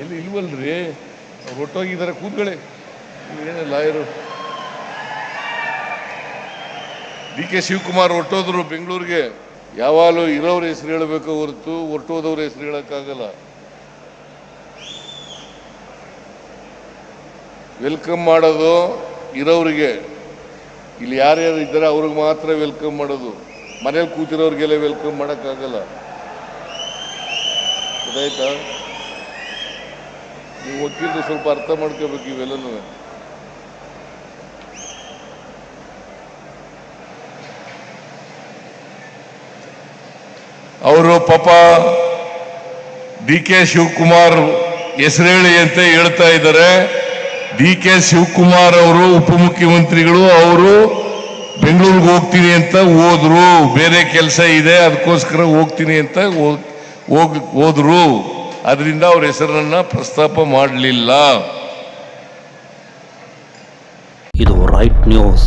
ಎಲ್ಲಿ ಇಲ್ವಲ್ರಿ? ಅವ್ರು ಒಟ್ಟೋಗಿದ್ದಾರೆ ಕೂದ್ಗಳೇ ಏನೇ ಲಾಯರು? ಡಿ ಕೆ ಶಿವಕುಮಾರ್ ಹೊಟ್ಟೋದ್ರು ಬೆಂಗಳೂರಿಗೆ. ಯಾವಾಗಲೂ ಇರೋರ ಹೆಸರು ಹೇಳಬೇಕು ಹೊರತು ಹೊರಟೋದವ್ರ ಹೆಸರು ಹೇಳಕ್ಕಾಗಲ್ಲ. ವೆಲ್ಕಮ್ ಮಾಡೋದು ಇರೋರಿಗೆ ಇಲ್ಲಿ ಯಾರ್ಯಾರು ಇದ್ದಾರೆ, ಅವ್ರಿಗೆ ಮಾತ್ರ ವೆಲ್ಕಮ್ ಮಾಡೋದು. ಮನೇಲಿ ಕೂತಿರೋರಿಗೆಲ್ಲ ವೆಲ್ಕಮ್ ಮಾಡೋಕ್ಕಾಗಲ್ಲ. ಗೊತ್ತಾಯ್ತಾ? ನೀವು ವಕೀಲರು ಸ್ವಲ್ಪ ಅರ್ಥ ಮಾಡ್ಕೋಬೇಕು ಇವೆಲ್ಲನೂ. ಅವರು ಪಾಪ ಡಿ ಕೆ ಶಿವಕುಮಾರ್ ಹೆಸರೇಳಿ ಅಂತ ಹೇಳ್ತಾ ಇದ್ದಾರೆ. ಡಿ ಕೆ ಶಿವಕುಮಾರ್ ಅವರು ಉಪಮುಖ್ಯಮಂತ್ರಿಗಳು, ಅವರು ಬೆಂಗಳೂರಿಗೆ ಹೋಗ್ತೀನಿ ಅಂತ ಹೋದ್ರು. ಬೇರೆ ಕೆಲಸ ಇದೆ, ಅದಕ್ಕೋಸ್ಕರ ಹೋಗ್ತೀನಿ ಅಂತ ಹೋಗ್- ಹೋದ್ರು. ಅದರಿಂದ ಅವ್ರ ಹೆಸರನ್ನ ಪ್ರಸ್ತಾಪ ಮಾಡಲಿಲ್ಲ. ಇದು ರೈಟ್ ನ್ಯೂಸ್